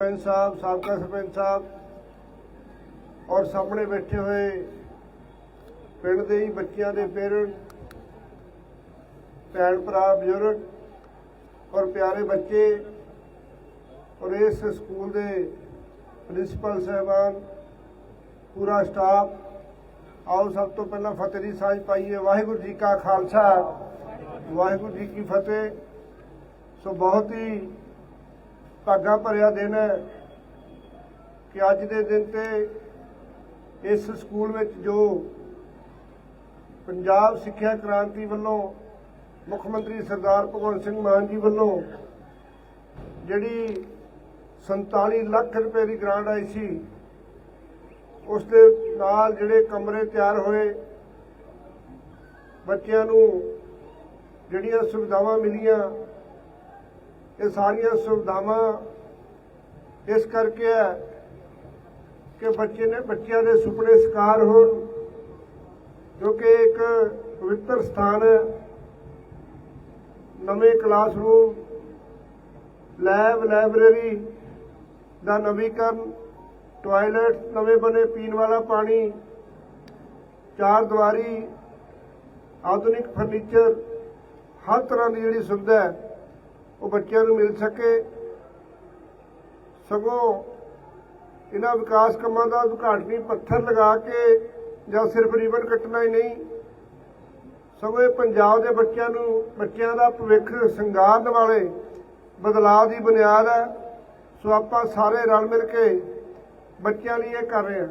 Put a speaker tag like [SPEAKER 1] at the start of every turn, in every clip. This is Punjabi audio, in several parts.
[SPEAKER 1] ਸਰਪੰਚ ਸਾਹਿਬ, ਸਾਬਕਾ ਸਰਪੰਚ ਸਾਹਿਬ ਔਰ ਸਾਹਮਣੇ ਬੈਠੇ ਹੋਏ ਪਿੰਡ ਦੇ ਹੀ ਬੱਚਿਆਂ ਦੇ ਪੇਰੈਂਟ ਭੈਣ ਭਰਾ, ਬਜ਼ੁਰਗ ਔਰ ਪਿਆਰੇ ਬੱਚੇ ਔਰ ਇਸ ਸਕੂਲ ਦੇ ਪ੍ਰਿੰਸੀਪਲ ਸਾਹਿਬਾਨ, ਪੂਰਾ ਸਟਾਫ, ਆਓ ਸਭ ਤੋਂ ਪਹਿਲਾਂ ਫਤਿਹ ਦੀ ਸਾਂਝ ਪਾਈਏ। ਵਾਹਿਗੁਰੂ ਜੀ ਕਾ ਖਾਲਸਾ, ਵਾਹਿਗੁਰੂ ਜੀ ਕੀ ਫਤਿਹ। ਸੋ ਬਹੁਤ ਹੀ ਭਾਗਾ ਭਰਿਆ ਦਿਨ ਹੈ ਕਿ ਅੱਜ ਦੇ ਦਿਨ ਤੇ ਇਸ ਸਕੂਲ ਵਿੱਚ ਜੋ ਪੰਜਾਬ ਸਿੱਖਿਆ ਕ੍ਰਾਂਤੀ ਵੱਲੋਂ ਮੁੱਖ ਮੰਤਰੀ ਸਰਦਾਰ ਭਗਵੰਤ ਸਿੰਘ ਮਾਨ ਜੀ ਵੱਲੋਂ ਜਿਹੜੀ 47 ਲੱਖ ਰੁਪਏ ਦੀ ਗ੍ਰਾਂਟ ਆਈ ਸੀ, ਉਸ ਦੇ ਨਾਲ ਜਿਹੜੇ ਕਮਰੇ ਤਿਆਰ ਹੋਏ, ਬੱਚਿਆਂ ਨੂੰ ਜਿਹੜੀਆਂ ਸੁਵਿਧਾਵਾਂ ਮਿਲੀਆਂ ਇਹ ਸਾਰੀਆਂ ਸੁਵਿਧਾਵਾਂ ਇਸ ਕਰਕੇ ਹੈ ਕਿ ਬੱਚੇ ਨੇ ਬੱਚਿਆਂ ਦੇ ਸੁਪਨੇ ਸਾਕਾਰ ਹੋਣ, ਜੋ ਕਿ ਇੱਕ ਪਵਿੱਤਰ ਸਥਾਨ ਹੈ। ਨਵੇਂ ਕਲਾਸਰੂਮ, ਲੈਬ, ਲਾਇਬ੍ਰੇਰੀ ਦਾ ਨਵੀਕਰਨ ਟਾਇਲਟ ਨਵੇਂ ਬਣੇ ਪੀਣ ਵਾਲਾ ਪਾਣੀ, ਚਾਰ ਦੀਵਾਰੀ, ਆਧੁਨਿਕ ਫਰਨੀਚਰ, ਹਰ ਤਰ੍ਹਾਂ ਦੀ ਜਿਹੜੀ ਸੁਵਿਧਾ ਹੈ ਉਹ ਬੱਚਿਆਂ ਨੂੰ ਮਿਲ ਸਕੇ। ਸਗੋਂ ਇਹਨਾਂ ਵਿਕਾਸ ਕੰਮਾਂ ਦਾ ਉਦਘਾਟਨੀ ਪੱਥਰ ਲਗਾ ਕੇ ਜਾਂ ਸਿਰਫ ਰੀਬਨ ਕੱਟਣਾ ਹੀ ਨਹੀਂ, ਸਗੋਂ ਇਹ ਪੰਜਾਬ ਦੇ ਬੱਚਿਆਂ ਨੂੰ, ਬੱਚਿਆਂ ਦਾ ਭਵਿੱਖ ਸੰਗਾਰਨ ਵਾਲੇ ਬਦਲਾਅ ਦੀ ਬੁਨਿਆਦ ਹੈ। ਸੋ ਆਪਾਂ ਸਾਰੇ ਰਲ ਮਿਲ ਕੇ ਬੱਚਿਆਂ ਲਈ ਇਹ ਕਰ ਰਹੇ ਹਾਂ।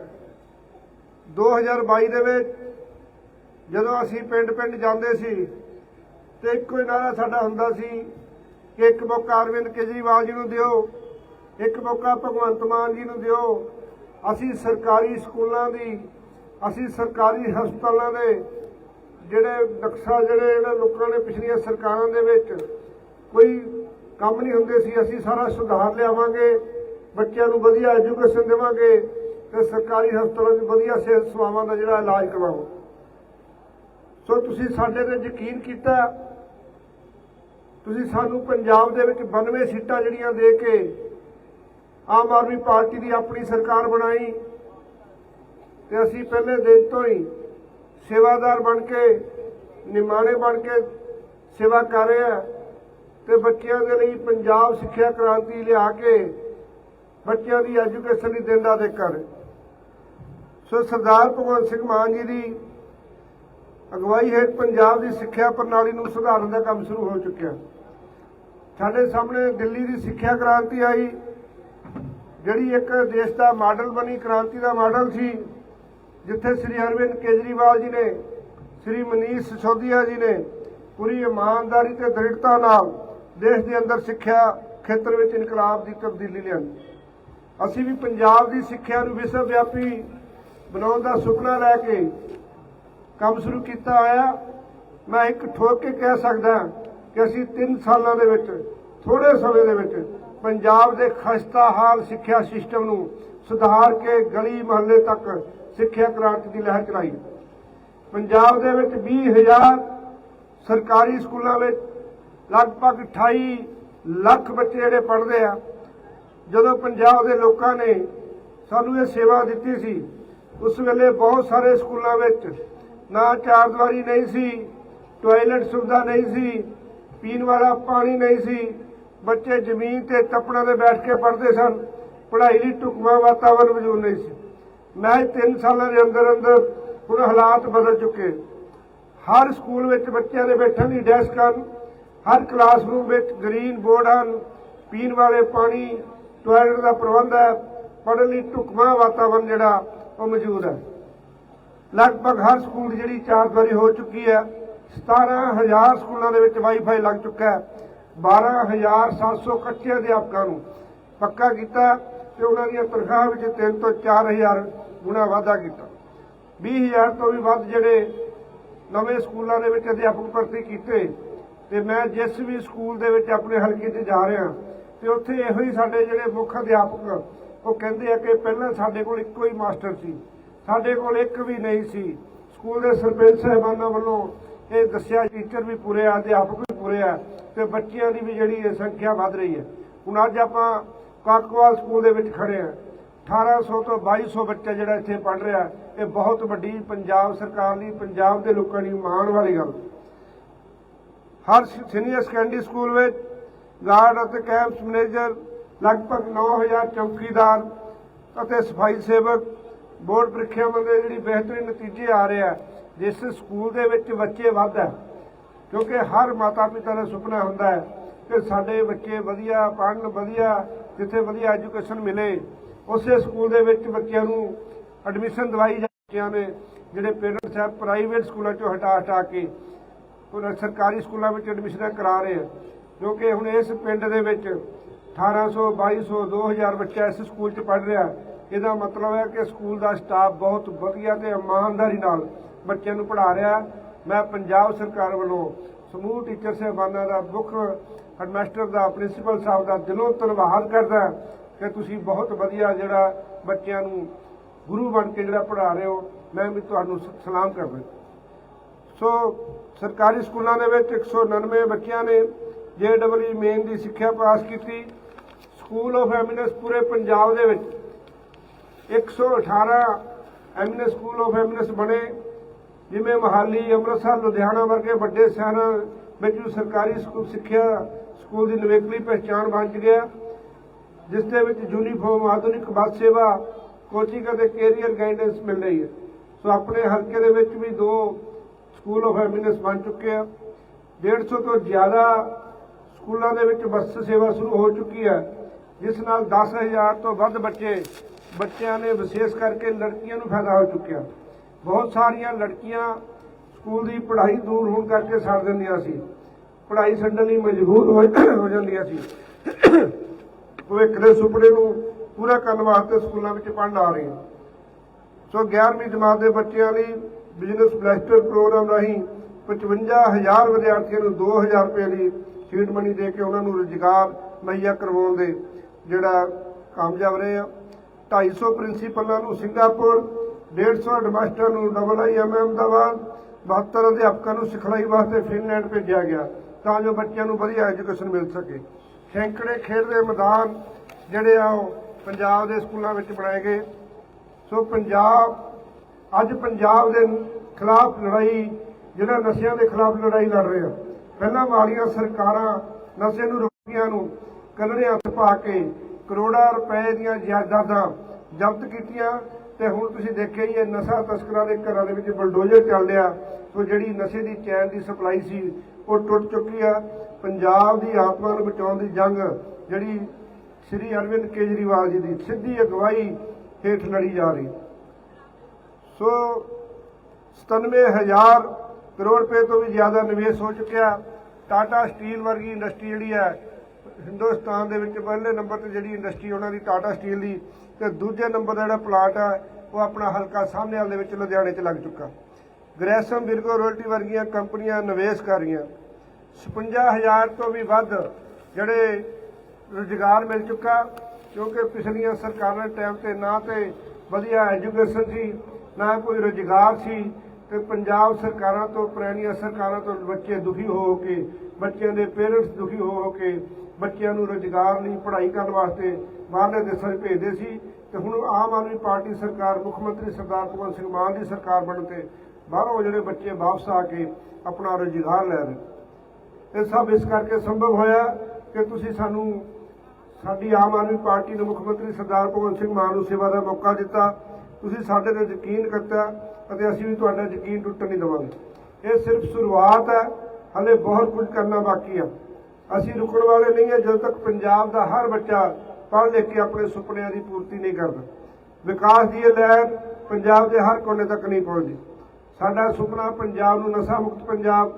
[SPEAKER 1] 2022 ਦੇ ਵਿੱਚ ਜਦੋਂ ਅਸੀਂ ਪਿੰਡ-ਪਿੰਡ ਜਾਂਦੇ ਸੀ ਤੇ ਇੱਕੋ ਹੀ ਨਾਰਾ ਸਾਡਾ ਹੁੰਦਾ ਸੀ ਕਿ ਇੱਕ ਮੌਕਾ ਅਰਵਿੰਦ ਕੇਜਰੀਵਾਲ ਜੀ ਨੂੰ ਦਿਓ, ਇੱਕ ਮੌਕਾ ਭਗਵੰਤ ਮਾਨ ਜੀ ਨੂੰ ਦਿਓ। ਅਸੀਂ ਸਰਕਾਰੀ ਸਕੂਲਾਂ ਦੀ, ਅਸੀਂ ਸਰਕਾਰੀ ਹਸਪਤਾਲਾਂ ਦੇ ਜਿਹੜੇ ਨਕਸ਼ਾ ਜਿਹੜੇ ਇਹਨਾਂ ਲੋਕਾਂ ਨੇ ਪਿਛਲੀਆਂ ਸਰਕਾਰਾਂ ਦੇ ਵਿੱਚ ਕੋਈ ਕੰਮ ਨਹੀਂ ਹੁੰਦੇ ਸੀ, ਅਸੀਂ ਸਾਰਾ ਸੁਧਾਰ ਲਿਆਵਾਂਗੇ, ਬੱਚਿਆਂ ਨੂੰ ਵਧੀਆ ਐਜੂਕੇਸ਼ਨ ਦੇਵਾਂਗੇ ਤੇ ਸਰਕਾਰੀ ਹਸਪਤਾਲਾਂ 'ਚ ਵਧੀਆ ਸਿਹਤ ਸੇਵਾਵਾਂ ਦਾ ਜਿਹੜਾ ਇਲਾਜ ਕਰਵਾਓ ਸੋ ਤੁਸੀਂ ਸਾਡੇ ਤੇ ਯਕੀਨ ਕੀਤਾ ਤੁਸੀਂ ਸਾਨੂੰ ਪੰਜਾਬ ਦੇ ਵਿੱਚ 92 ਸੀਟਾਂ ਜਿਹੜੀਆਂ ਦੇ ਕੇ ਆਮ ਆਦਮੀ ਪਾਰਟੀ ਦੀ ਆਪਣੀ ਸਰਕਾਰ ਬਣਾਈ ਤੇ ਅਸੀਂ ਪਹਿਲੇ ਦਿਨ ਤੋਂ ਹੀ ਸੇਵਾਦਾਰ ਬਣ ਕੇ, ਨਿਮਾਣੇ ਬਣ ਕੇ ਸੇਵਾ ਕਰ ਰਹੇ ਹਾਂ ਤੇ ਬੱਚਿਆਂ ਦੇ ਲਈ ਪੰਜਾਬ ਸਿੱਖਿਆ ਕ੍ਰਾਂਤੀ ਲਿਆ ਕੇ ਬੱਚਿਆਂ ਦੀ ਐਜੂਕੇਸ਼ਨ ਦੀ ਦਿੰਦਾ ਦੇ ਕਰ ਸੋ ਸਰਦਾਰ ਭਗਵੰਤ ਸਿੰਘ ਮਾਨ ਜੀ ਦੀ ਅਗਵਾਈ ਹੇਠ ਪੰਜਾਬ ਦੀ ਸਿੱਖਿਆ ਪ੍ਰਣਾਲੀ ਨੂੰ ਸੁਧਾਰਨ ਦਾ ਕੰਮ ਸ਼ੁਰੂ ਹੋ ਚੁੱਕਿਆ। ਸਾਡੇ ਸਾਹਮਣੇ ਦਿੱਲੀ ਦੀ ਸਿੱਖਿਆ ਕ੍ਰਾਂਤੀ ਆਈ, ਜਿਹੜੀ ਇੱਕ ਦੇਸ਼ ਦਾ ਮਾਡਲ ਬਣੀ, ਕ੍ਰਾਂਤੀ ਦਾ ਮਾਡਲ ਸੀ, ਜਿੱਥੇ ਸ੍ਰੀ ਅਰਵਿੰਦ ਕੇਜਰੀਵਾਲ ਜੀ ਨੇ, ਸ੍ਰੀ ਮਨੀਸ਼ ਸਿਸੋਦੀਆ ਜੀ ਨੇ ਪੂਰੀ ਇਮਾਨਦਾਰੀ ਤੇ ਦ੍ਰਿੜਤਾ ਨਾਲ ਦੇਸ਼ ਦੇ ਅੰਦਰ ਸਿੱਖਿਆ ਖੇਤਰ ਵਿੱਚ ਇਨਕਲਾਬ ਦੀ ਤਬਦੀਲੀ ਲਿਆਂਦੀ। ਅਸੀਂ ਵੀ ਪੰਜਾਬ ਦੀ ਸਿੱਖਿਆ ਨੂੰ ਵਿਸ਼ਵ ਵਿਆਪੀ ਬਣਾਉਣ ਦਾ ਸੁਪਨਾ ਲੈ ਕੇ ਕੰਮ ਸ਼ੁਰੂ ਕੀਤਾ ਹੋਇਆ ਮੈਂ ਇੱਕ ਠੋਕ ਕੇ ਕਹਿ ਸਕਦਾ ਕਿ ਅਸੀਂ 3 ਸਾਲਾਂ ਦੇ ਵਿੱਚ ਥੋੜੇ ਸਮੇਂ ਦੇ ਵਿੱਚ ਪੰਜਾਬ ਦੇ ਖਸਤਾ ਹਾਲ ਸਿੱਖਿਆ ਸਿਸਟਮ ਨੂੰ ਸੁਧਾਰ ਕੇ ਗਲੀ ਮੁਹੱਲੇ ਤੱਕ ਸਿੱਖਿਆ ਕ੍ਰਾਂਤੀ ਦੀ ਲਹਿਰ ਚਲਾਈ। ਪੰਜਾਬ ਦੇ ਵਿੱਚ 20000 ਸਰਕਾਰੀ ਸਕੂਲਾਂ ਵਿੱਚ ਲਗਭਗ 28 ਲੱਖ ਬੱਚੇ ਜਿਹੜੇ ਪੜ੍ਹਦੇ ਆ। ਜਦੋਂ ਪੰਜਾਬ ਦੇ ਲੋਕਾਂ ਨੇ ਸਾਨੂੰ ਇਹ ਸੇਵਾ ਦਿੱਤੀ ਸੀ, ਉਸ ਵੇਲੇ ਬਹੁਤ ਸਾਰੇ ਸਕੂਲਾਂ ਵਿੱਚ ਨਾ ਚਾਰ ਦੀਵਾਰੀ ਨਹੀਂ ਸੀ, ਟਾਇਲਟ ਸੁਵਿਧਾ ਨਹੀਂ ਸੀ ਪੀਣ ਵਾਲਾ ਪਾਣੀ ਨਹੀਂ ਸੀ। ਬੱਚੇ ਜ਼ਮੀਨ ਤੇ ਟੱਪਣਾਂ ਤੇ ਬੈਠ ਕੇ ਪੜ੍ਹਦੇ ਸਨ। ਪੜ੍ਹਾਈ ਲਈ ਢੁਕਵਾਂ ਵਾਤਾਵਰਨ ਮੌਜੂਦ ਨਹੀਂ ਸੀ। ਮੈਂ 3 ਸਾਲਾਂ ਦੇ ਅੰਦਰ ਅੰਦਰ ਹੁਣ ਹਾਲਾਤ ਬਦਲ ਚੁੱਕੇ। ਹਰ ਸਕੂਲ ਵਿੱਚ ਬੱਚਿਆਂ ਦੇ ਬੈਠਣ ਦੀ ਡੈਸਕ ਹਨ। ਹਰ ਕਲਾਸਰੂਮ ਵਿੱਚ ਗ੍ਰੀਨ ਬੋਰਡ ਹਨ। ਪੀਣ ਵਾਲੇ ਪਾਣੀ ਟਾਇਲਟ ਦਾ ਪ੍ਰਬੰਧ ਹੈ। ਪੜ੍ਹਨ ਲਈ ਢੁਕਵਾਂ ਵਾਤਾਵਰਨ ਜਿਹੜਾ ਉਹ ਮੌਜੂਦ ਹੈ। ਲਗਭਗ ਹਰ ਸਕੂਲ ਜਿਹੜੀ ਚਾਰ ਦੀਵਾਰੀ ਹੋ ਚੁੱਕੀ ਹੈ। 17000 ਸਕੂਲਾਂ ਦੇ ਵਿੱਚ ਵਾਈਫਾਈ ਲੱਗ ਚੁੱਕਾ ਹੈ। 12700 ਕੱਚੇ ਅਧਿਆਪਕਾਂ ਨੂੰ ਪੱਕਾ ਕੀਤਾ ਤੇ ਉਹਨਾਂ ਦੀਆਂ ਤਨਖਾਹਾਂ ਵਿੱਚ 3 ਤੋਂ 4000 ਗੁਣਾ ਵਾਧਾ ਕੀਤਾ। 20000 ਤੋਂ ਵੀ ਵੱਧ ਜਿਹੜੇ ਨਵੇਂ ਸਕੂਲਾਂ ਦੇ ਵਿੱਚ ਅਧਿਆਪਕ ਭਰਤੀ ਕੀਤੇ ਤੇ ਮੈਂ ਜਿਸ ਵੀ ਸਕੂਲ ਦੇ ਵਿੱਚ ਆਪਣੇ ਹਲਕੇ 'ਚ ਜਾ ਰਿਹਾ ਤੇ ਉੱਥੇ ਇਹੋ ਹੀ ਸਾਡੇ ਜਿਹੜੇ ਮੁੱਖ ਅਧਿਆਪਕ, ਉਹ ਕਹਿੰਦੇ ਆ ਕਿ ਪਹਿਲਾਂ ਸਾਡੇ ਕੋਲ ਇੱਕੋ ਹੀ ਮਾਸਟਰ ਸੀ। ਸਾਡੇ ਕੋਲ ਇੱਕ ਵੀ ਨਹੀਂ ਸੀ। ਸਕੂਲ ਦੇ ਸਰਪੰਚ ਸਾਹਿਬਾਨਾਂ ਵੱਲੋਂ ਇਹ ਦੱਸਿਆ ਟੀਚਰ ਵੀ ਪੂਰੇ ਆ ਅਧਿਆਪਕ ਵੀ ਪੂਰੇ ਆ ਤੇ ਬੱਚਿਆਂ ਦੀ ਵੀ ਜਿਹੜੀ ਇਹ ਸੰਖਿਆ ਵੱਧ ਰਹੀ ਹੈ। ਹੁਣ ਅੱਜ ਆਪਾਂ ਕਾਕਵਾਲ ਸਕੂਲ ਦੇ ਵਿੱਚ ਖੜੇ ਆ 1800 ਤੋਂ 2200 ਬੱਚਾ ਜਿਹੜਾ ਇੱਥੇ ਪੜ ਰਿਹਾ, ਇਹ ਬਹੁਤ ਵੱਡੀ ਪੰਜਾਬ ਸਰਕਾਰ ਦੀ, ਪੰਜਾਬ ਦੇ ਲੋਕਾਂ ਦੀ ਮਾਣ ਵਾਲੀ ਗੱਲ। ਹਰ ਸੀਨੀਅਰ ਸੈਕੰਡਰੀ ਸਕੂਲ ਵਿੱਚ ਗਾਰਡ ਅਤੇ ਕੈਂਪਸ ਮੈਨੇਜਰ ਲਗਭਗ 9000 ਚੌਕੀਦਾਰ ਅਤੇ ਸਫ਼ਾਈ ਸੇਵਕ ਬੋਰਡ ਪ੍ਰੀਖਿਆਵਾਂ ਦੇ ਜਿਹੜੀ ਬਿਹਤਰੀਨ ਨਤੀਜੇ ਆ ਰਹੇ ਆ ਜਿਸ ਸਕੂਲ ਦੇ ਵਿੱਚ ਬੱਚੇ ਵੱਧ ਹੈ, ਕਿਉਂਕਿ ਹਰ ਮਾਤਾ ਪਿਤਾ ਦਾ ਸੁਪਨਾ ਹੁੰਦਾ ਹੈ ਕਿ ਸਾਡੇ ਬੱਚੇ ਵਧੀਆ ਪੜ੍ਹਨ, ਵਧੀਆ ਜਿੱਥੇ ਵਧੀਆ ਐਜੂਕੇਸ਼ਨ ਮਿਲੇ, ਉਸੇ ਸਕੂਲ ਦੇ ਵਿੱਚ ਬੱਚਿਆਂ ਨੂੰ ਐਡਮਿਸ਼ਨ ਦਵਾਈ ਜਾਂਦੀਆਂ ਨੇ ਜਿਹੜੇ ਪੇਰੈਂਟਸ ਹੈ ਪ੍ਰਾਈਵੇਟ ਸਕੂਲਾਂ ਚੋਂ ਹਟਾ ਹਟਾ ਕੇ ਉਹਨਾਂ ਸਰਕਾਰੀ ਸਕੂਲਾਂ ਵਿੱਚ ਐਡਮਿਸ਼ਨਾਂ ਕਰਾ ਰਹੇ ਆ ਕਿਉਂਕਿ ਹੁਣ ਇਸ ਪਿੰਡ ਦੇ ਵਿੱਚ 1800 2200 2000 ਬੱਚਾ ਇਸ ਸਕੂਲ 'ਚ ਪੜ੍ਹ ਰਿਹਾ ਇਹਦਾ ਮਤਲਬ ਹੈ ਕਿ ਸਕੂਲ ਦਾ ਸਟਾਫ ਬਹੁਤ ਵਧੀਆ ਤੇ ਇਮਾਨਦਾਰੀ ਨਾਲ ਬੱਚਿਆਂ ਨੂੰ ਪੜ੍ਹਾ ਰਿਹਾ। ਮੈਂ ਪੰਜਾਬ ਸਰਕਾਰ ਵੱਲੋਂ ਸਮੂਹ ਟੀਚਰ ਸਹਿਬਾਨਾਂ ਦਾ ਮੁੱਖ ਹੈਡਮਾਸਟਰ ਦਾ, ਪ੍ਰਿੰਸੀਪਲ ਸਾਹਿਬ ਦਾ ਦਿਲੋਂ ਧੰਨਵਾਦ ਕਰਦਾ ਕਿ ਤੁਸੀਂ ਬਹੁਤ ਵਧੀਆ ਜਿਹੜਾ ਬੱਚਿਆਂ ਨੂੰ ਗੁਰੂ ਬਣ ਕੇ ਜਿਹੜਾ ਪੜ੍ਹਾ ਰਹੇ ਹੋ। ਮੈਂ ਵੀ ਤੁਹਾਨੂੰ ਸਲਾਮ ਕਰਦਾ ਸੋ ਸਰਕਾਰੀ ਸਕੂਲਾਂ ਦੇ ਵਿੱਚ 199 ਬੱਚਿਆਂ ਨੇ ਜੇਡਬਲਈ ਮੇਨ ਦੀ ਸਿੱਖਿਆ ਪਾਸ ਕੀਤੀ। ਸਕੂਲ ਆਫ ਐਮਿਨੈਂਸ ਪੂਰੇ ਪੰਜਾਬ ਦੇ ਵਿੱਚ 118 ਐਮਿਨੈਂਸ ਸਕੂਲ ਆਫ ਐਮਿਨੈਂਸ ਬਣੇ। ਜਿਵੇਂ ਮਹਾਲੀ, ਅੰਮ੍ਰਿਤਸਰ, ਲੁਧਿਆਣਾ ਵਰਗੇ ਵੱਡੇ ਸ਼ਹਿਰਾਂ ਵਿੱਚ ਵੀ ਸਰਕਾਰੀ ਸਕੂਲ ਸਿੱਖਿਆ ਸਕੂਲ ਦੀ ਨਿਵੇਕਲੀ ਪਹਿਚਾਣ ਬਣ ਗਿਆ ਜਿਸ ਦੇ ਵਿੱਚ ਯੂਨੀਫਾਰਮ ਆਧੁਨਿਕ ਬੱਸ ਸੇਵਾ ਕੋਚਿੰਗ ਅਤੇ ਕੈਰੀਅਰ ਗਾਈਡੈਂਸ ਮਿਲ ਰਹੀ ਹੈ। ਸੋ ਆਪਣੇ ਹਲਕੇ ਦੇ ਵਿੱਚ ਵੀ ਦੋ ਸਕੂਲ ਆਫ ਐਮਿਨੈਂਸ ਬਣ ਚੁੱਕੇ ਆ। 150 ਤੋਂ ਜ਼ਿਆਦਾ ਸਕੂਲਾਂ ਦੇ ਵਿੱਚ ਬੱਸ ਸੇਵਾ ਸ਼ੁਰੂ ਹੋ ਚੁੱਕੀ ਹੈ, ਜਿਸ ਨਾਲ 10000 ਤੋਂ ਵੱਧ ਬੱਚੇ, ਬੱਚਿਆਂ ਨੇ ਵਿਸ਼ੇਸ਼ ਕਰਕੇ ਲੜਕੀਆਂ ਨੂੰ ਫਾਇਦਾ ਹੋ ਚੁੱਕਿਆ। ਬਹੁਤ ਸਾਰੀਆਂ ਲੜਕੀਆਂ ਸਕੂਲ ਦੀ ਪੜ੍ਹਾਈ ਦੂਰ ਹੋਣ ਕਰਕੇ ਛੱਡ ਦਿੰਦੀਆਂ ਸੀ। ਪੜ੍ਹਾਈ ਛੱਡਣ ਲਈ ਮਜਬੂਰ ਹੋ ਹੋ ਜਾਂਦੀਆਂ ਸੀ। ਭਵਿੱਖ ਦੇ ਸੁਪਨੇ ਨੂੰ ਪੂਰਾ ਕਰਨ ਵਾਸਤੇ ਸਕੂਲਾਂ ਵਿੱਚ ਪੜ੍ਹਨ ਆ ਰਹੀਆਂ। ਸੋ 11ਵੀਂ ਜਮਾਤ ਦੇ ਬੱਚਿਆਂ ਲਈ ਬਿਜ਼ਨਸ ਬਲੈਸਟਰ ਪ੍ਰੋਗਰਾਮ ਰਾਹੀਂ 55000 ਵਿਦਿਆਰਥੀਆਂ ਨੂੰ 2000 ਰੁਪਏ ਦੀ ਸੀਡ ਮਨੀ ਦੇ ਕੇ ਉਹਨਾਂ ਨੂੰ ਰੁਜ਼ਗਾਰ ਮੁਹੱਈਆ ਕਰਵਾਉਣ ਦੇ ਜਿਹੜਾ ਕਾਮਯਾਬ ਰਹੇ ਆ। 250 ਪ੍ਰਿੰਸੀਪਲਾਂ ਨੂੰ ਸਿੰਗਾਪੁਰ 150 ਮਾਸਟਰ ਨੂੰ ਡਬਲ ਆਈ ਐਮ ਅਹਿਮਦਾਬਾਦ 72 ਅਧਿਆਪਕਾਂ ਨੂੰ ਸਿਖਲਾਈ ਵਾਸਤੇ ਫਿਨਲੈਂਡ ਭੇਜਿਆ ਗਿਆ, ਤਾਂ ਜੋ ਬੱਚਿਆਂ ਨੂੰ ਵਧੀਆ ਐਜੂਕੇਸ਼ਨ ਮਿਲ ਸਕੇ। ਸੈਂਕੜੇ ਖੇਡ ਦੇ ਮੈਦਾਨ ਜਿਹੜੇ ਆ ਉਹ ਪੰਜਾਬ ਦੇ ਸਕੂਲਾਂ ਵਿੱਚ ਬਣਾਏ ਗਏ। ਸੋ ਪੰਜਾਬ, ਅੱਜ ਪੰਜਾਬ ਦੇ ਖਿਲਾਫ ਲੜਾਈ, ਜਿਹੜਾ ਨਸ਼ਿਆਂ ਦੇ ਖਿਲਾਫ ਲੜਾਈ ਲੜ ਰਿਹਾ ਪਹਿਲਾਂ ਵਾਲੀਆਂ ਸਰਕਾਰਾਂ ਨਸ਼ੇ ਨੂੰ ਰੋਕੀਆਂ ਨੂੰ ਕੰਨੜੇ ਹੱਥ ਪਾ ਕੇ ਕਰੋੜਾਂ ਰੁਪਏ ਦੀਆਂ ਜਾਇਦਾਦਾਂ ਜ਼ਬਤ ਕੀਤੀਆਂ ਤੇ ਹੁਣ ਤੁਸੀਂ ਦੇਖਿਆ ਹੀ ਇਹ ਨਸ਼ਾ ਤਸਕਰਾਂ ਦੇ ਘਰਾਂ ਦੇ ਵਿੱਚ ਬਲਡੋਜ਼ਰ ਚੱਲ ਰਿਹਾ ਸੋ ਜਿਹੜੀ ਨਸ਼ੇ ਦੀ ਚੈਨ ਦੀ ਸਪਲਾਈ ਸੀ, ਉਹ ਟੁੱਟ ਚੁੱਕੀ ਆ। ਪੰਜਾਬ ਦੀ ਆਤਮਾ ਨੂੰ ਬਚਾਉਣ ਦੀ ਜੰਗ ਜਿਹੜੀ ਸ੍ਰੀ ਅਰਵਿੰਦ ਕੇਜਰੀਵਾਲ ਜੀ ਦੀ ਸਿੱਧੀ ਅਗਵਾਈ ਹੇਠ ਲੜੀ ਜਾ ਰਹੀ। ਸੋ 97000 ਕਰੋੜ ਰੁਪਏ ਤੋਂ ਵੀ ਜ਼ਿਆਦਾ ਨਿਵੇਸ਼ ਹੋ ਚੁੱਕਿਆ। ਟਾਟਾ ਸਟੀਲ ਵਰਗੀ ਇੰਡਸਟਰੀ ਜਿਹੜੀ ਹੈ ਹਿੰਦੁਸਤਾਨ ਦੇ ਵਿੱਚ ਪਹਿਲੇ ਨੰਬਰ ਤੇ ਜਿਹੜੀ ਇੰਡਸਟਰੀ ਉਹਨਾਂ ਦੀ ਟਾਟਾ ਸਟੀਲ ਦੀ ਤੇ ਦੂਜੇ ਨੰਬਰ ਦਾ ਜਿਹੜਾ ਪਲਾਂਟ ਹੈ ਉਹ ਆਪਣਾ ਹਲਕਾ ਸਾਹਮਣੇ ਵਾਲੇ ਵਿੱਚ ਲੁਧਿਆਣੇ 'ਚ ਲੱਗ ਚੁੱਕਾ। ਗ੍ਰੈਸਮ ਵਿਰਗੋ ਰੋਲਟੀ ਵਰਗੀਆਂ ਕੰਪਨੀਆਂ ਨਿਵੇਸ਼ ਕਰ ਰਹੀਆਂ। 55000 ਤੋਂ ਵੀ ਵੱਧ ਜਿਹੜੇ ਰੁਜ਼ਗਾਰ ਮਿਲ ਚੁੱਕਾ, ਕਿਉਂਕਿ ਪਿਛਲੀਆਂ ਸਰਕਾਰਾਂ ਟਾਈਮ ਤੇ ਨਾ ਤੇ ਵਧੀਆ ਐਜੂਕੇਸ਼ਨ ਸੀ, ਨਾ ਕੋਈ ਰੁਜ਼ਗਾਰ ਸੀ ਤੇ ਪੰਜਾਬ ਸਰਕਾਰਾਂ ਤੋਂ, ਪੁਰਾਣੀਆਂ ਸਰਕਾਰਾਂ ਤੋਂ ਬੱਚੇ ਦੁਖੀ ਹੋ ਹੋ ਕੇ, ਬੱਚਿਆਂ ਦੇ ਪੇਰੈਂਟਸ ਦੁਖੀ ਹੋ ਹੋ ਕੇ ਬੱਚਿਆਂ ਨੂੰ ਰੁਜ਼ਗਾਰ ਲਈ ਪੜ੍ਹਾਈ ਕਰਨ ਵਾਸਤੇ ਬਾਹਰਲੇ ਦੇਸ਼ਾਂ 'ਚ ਭੇਜਦੇ ਸੀ ਤੇ ਹੁਣ ਆਮ ਆਦਮੀ ਪਾਰਟੀ ਸਰਕਾਰ, ਮੁੱਖ ਮੰਤਰੀ ਸਰਦਾਰ ਭਗਵੰਤ ਸਿੰਘ ਮਾਨ ਦੀ ਸਰਕਾਰ ਬਣਨ ਤੇ ਬਾਹਰੋਂ ਜਿਹੜੇ ਬੱਚੇ ਵਾਪਸ ਆ ਕੇ ਆਪਣਾ ਰੁਜ਼ਗਾਰ ਲੈ ਰਹੇ ਇਹ ਸਭ ਇਸ ਕਰਕੇ ਸੰਭਵ ਹੋਇਆ ਕਿ ਤੁਸੀਂ ਸਾਨੂੰ, ਸਾਡੀ ਆਮ ਆਦਮੀ ਪਾਰਟੀ ਨੇ ਮੁੱਖ ਮੰਤਰੀ ਸਰਦਾਰ ਭਗਵੰਤ ਸਿੰਘ ਮਾਨ ਨੂੰ ਸੇਵਾ ਦਾ ਮੌਕਾ ਦਿੱਤਾ, ਤੁਸੀਂ ਸਾਡੇ ਤੇ ਯਕੀਨ ਕਰਤਾ ਅਤੇ ਅਸੀਂ ਵੀ ਤੁਹਾਡਾ ਯਕੀਨ ਟੁੱਟਣ ਨਹੀਂ ਦੇਵਾਂਗੇ। ਇਹ ਸਿਰਫ ਸ਼ੁਰੂਆਤ ਹੈ, ਹਲੇ ਬਹੁਤ ਕੁਝ ਕਰਨਾ ਬਾਕੀ ਆ। ਅਸੀਂ ਰੁਕਣ ਵਾਲੇ ਨਹੀਂ ਹੈ, ਜਦੋਂ ਤੱਕ ਪੰਜਾਬ ਦਾ ਹਰ ਬੱਚਾ ਪੜ੍ਹ ਲਿਖ ਕੇ ਆਪਣੇ ਸੁਪਨਿਆਂ ਦੀ ਪੂਰਤੀ ਨਹੀਂ ਕਰਦਾ। ਵਿਕਾਸ ਦੀ ਇਹ ਲਹਿਰ ਪੰਜਾਬ ਦੇ ਹਰ ਕੋਨੇ ਤੱਕ ਨਹੀਂ ਪਹੁੰਚਦੀ। ਸਾਡਾ ਸੁਪਨਾ ਪੰਜਾਬ ਨੂੰ ਨਸ਼ਾ ਮੁਕਤ ਪੰਜਾਬ,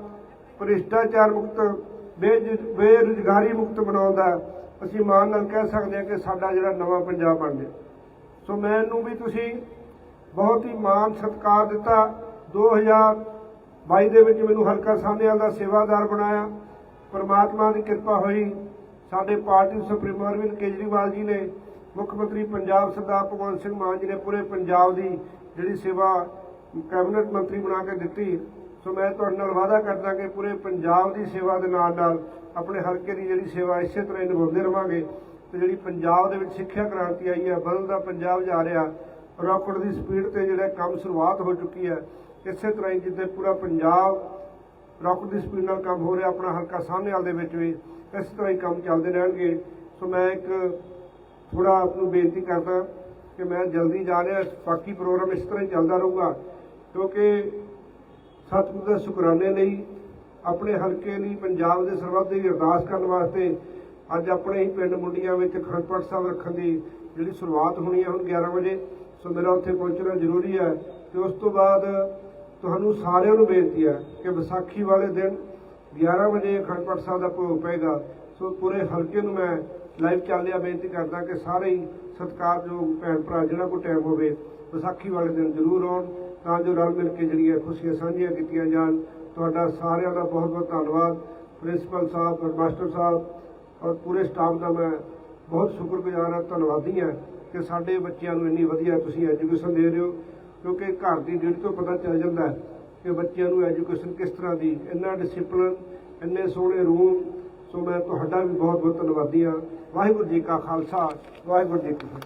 [SPEAKER 1] ਭ੍ਰਿਸ਼ਟਾਚਾਰ ਮੁਕਤ, ਬੇਜ- ਬੇਰੁਜ਼ਗਾਰੀ ਮੁਕਤ ਬਣਾਉਂਦਾ ਅਸੀਂ ਮਾਣ ਨਾਲ ਕਹਿ ਸਕਦੇ ਹਾਂ ਕਿ ਸਾਡਾ ਜਿਹੜਾ ਨਵਾਂ ਪੰਜਾਬ ਬਣ ਗਿਆ। ਸੋ ਮੈਨੂੰ ਵੀ ਤੁਸੀਂ ਬਹੁਤ ਹੀ ਮਾਣ ਸਤਿਕਾਰ ਦਿੱਤਾ। 2022 ਦੇ ਵਿੱਚ ਮੈਨੂੰ ਹਲਕਾ ਸਾਹਨੇਵਾਲ ਦਾ ਸੇਵਾਦਾਰ ਬਣਾਇਆ। ਪਰਮਾਤਮਾ ਦੀ ਕਿਰਪਾ ਹੋਈ। ਸਾਡੇ ਪਾਰਟੀ ਸੁਪਰੀਮੋ ਅਰਵਿੰਦ ਕੇਜਰੀਵਾਲ ਜੀ ਨੇ ਮੁੱਖ ਮੰਤਰੀ ਪੰਜਾਬ ਸਰਦਾਰ ਭਗਵੰਤ ਸਿੰਘ ਮਾਨ ਜੀ ਨੇ ਪੂਰੇ ਪੰਜਾਬ ਦੀ ਜਿਹੜੀ ਸੇਵਾ ਕੈਬਨਿਟ ਮੰਤਰੀ ਬਣਾ ਕੇ ਦਿੱਤੀ। ਸੋ ਮੈਂ ਤੁਹਾਡੇ ਨਾਲ ਵਾਅਦਾ ਕਰਦਾ ਕਿ ਪੂਰੇ ਪੰਜਾਬ ਦੀ ਸੇਵਾ ਦੇ ਨਾਲ ਨਾਲ ਆਪਣੇ ਹਲਕੇ ਦੀ ਜਿਹੜੀ ਸੇਵਾ ਇਸੇ ਤਰ੍ਹਾਂ ਹੀ ਨਿਭਾਉਂਦੇ ਰਵਾਂਗੇ। ਤੇ ਜਿਹੜੀ ਪੰਜਾਬ ਦੇ ਵਿੱਚ ਸਿੱਖਿਆ ਕ੍ਰਾਂਤੀ ਆਈ ਹੈ ਬਦਲਦਾ ਪੰਜਾਬ ਜਾ ਰਿਹਾ, ਰਾਕਟ ਦੀ ਸਪੀਡ ਤੇ ਜਿਹੜਾ ਕੰਮ ਸ਼ੁਰੂਆਤ ਹੋ ਚੁੱਕੀ ਹੈ, ਇਸੇ ਤਰ੍ਹਾਂ ਹੀ ਜਿੱਥੇ ਪੂਰਾ ਪੰਜਾਬ ਰਾਕਟ ਦੀ ਸਪੀਡ ਨਾਲ ਕੰਮ ਹੋ ਰਿਹਾ, ਆਪਣਾ ਹਲਕਾ ਸਾਹਮਣੇ ਸਾਹਨੇਵਾਲ ਦੇ ਵਿੱਚ ਵੀ, ਇਸ ਤਰ੍ਹਾਂ ਹੀ ਕੰਮ ਚੱਲਦੇ ਰਹਿਣਗੇ। ਸੋ ਮੈਂ ਇੱਕ ਥੋੜਾ ਆਪ ਨੂੰ ਬੇਨਤੀ ਕਰਦਾ ਕਿ ਮੈਂ ਜਲਦੀ ਜਾ ਰਿਹਾ, ਬਾਕੀ ਪ੍ਰੋਗਰਾਮ ਇਸ ਤਰ੍ਹਾਂ ਹੀ ਚੱਲਦਾ ਰਹੂਗਾ, ਕਿਉਂਕਿ ਸਤਿਗੁਰ ਦੇ ਸ਼ੁਕਰਾਨੇ ਲਈ, ਆਪਣੇ ਹਲਕੇ ਲਈ, ਪੰਜਾਬ ਦੇ ਸਰਬੱਤ ਦੀ ਅਰਦਾਸ ਕਰਨ ਵਾਸਤੇ ਅੱਜ ਆਪਣੇ ਹੀ ਪਿੰਡ ਮੁੰਡੀਆਂ ਵਿੱਚ ਅਖੰਡ ਸਾਹਿਬ ਰੱਖਣ ਦੀ ਜਿਹੜੀ ਸ਼ੁਰੂਆਤ ਹੋਣੀ ਹੈ ਹੁਣ 11 ਵਜੇ, ਸੋ ਮੇਰਾ ਉੱਥੇ ਪਹੁੰਚਣਾ ਜ਼ਰੂਰੀ ਹੈ। ਤੇ ਉਸ ਤੋਂ ਬਾਅਦ ਤੁਹਾਨੂੰ ਸਾਰਿਆਂ ਨੂੰ ਬੇਨਤੀ ਹੈ ਕਿ ਵਿਸਾਖੀ ਵਾਲੇ ਦਿਨ 11 ਵਜੇ ਅਖੰਡ ਪਾਠ ਸਾਹਿਬ ਦਾ ਭੋਗ ਪਏਗਾ। ਸੋ ਪੂਰੇ ਹਲਕੇ ਨੂੰ ਮੈਂ ਲਾਈਵ ਚੱਲਿਆ ਬੇਨਤੀ ਕਰਦਾ ਕਿ ਸਾਰੇ ਹੀ ਸਤਿਕਾਰਯੋਗ ਭੈਣ ਭਰਾ, ਜਿਹੜਾ ਕੋ ਟਾਈਮ ਹੋਵੇ, ਵਿਸਾਖੀ ਵਾਲੇ ਦਿਨ ਜ਼ਰੂਰ ਆਉਣ, ਤਾਂ ਜੋ ਰਲ ਮਿਲ ਕੇ ਜਿਹੜੀਆਂ ਖੁਸ਼ੀਆਂ ਸਾਂਝੀਆਂ ਕੀਤੀਆਂ ਜਾਣ। ਤੁਹਾਡਾ ਸਾਰਿਆਂ ਦਾ ਬਹੁਤ ਬਹੁਤ ਧੰਨਵਾਦ। ਪ੍ਰਿੰਸੀਪਲ ਸਾਹਿਬ ਔਰ ਮਾਸਟਰ ਸਾਹਿਬ ਔਰ ਪੂਰੇ ਸਟਾਫ ਦਾ ਮੈਂ ਬਹੁਤ ਸ਼ੁਕਰਗੁਜ਼ਾਰ ਹਾਂ, ਧੰਨਵਾਦੀ ਹਾਂ ਕਿ ਸਾਡੇ ਬੱਚਿਆਂ ਨੂੰ ਇੰਨੀ ਵਧੀਆ ਤੁਸੀਂ ਐਜੂਕੇਸ਼ਨ ਦੇ ਰਹੇ ਹੋ। ਕਿਉਂਕਿ ਘਰ ਦੀ ਡਿਊਟੀ ਤੋਂ ਪਤਾ ਚੱਲ ਜਾਂਦਾ ਕਿ ਬੱਚਿਆਂ ਨੂੰ ਐਜੂਕੇਸ਼ਨ ਕਿਸ ਤਰ੍ਹਾਂ ਦੀ, ਇੰਨਾ ਡਿਸਪਲਨ ਇੰਨੇ ਸੋਹਣੇ ਰੂਮ। ਸੋ ਮੈਂ ਤੁਹਾਡਾ ਵੀ ਬਹੁਤ ਬਹੁਤ ਧੰਨਵਾਦੀ ਹਾਂ। ਵਾਹਿਗੁਰੂ ਜੀ ਕਾ ਖਾਲਸਾ, ਵਾਹਿਗੁਰੂ ਜੀ ਕੀ ਫਤਿਹ।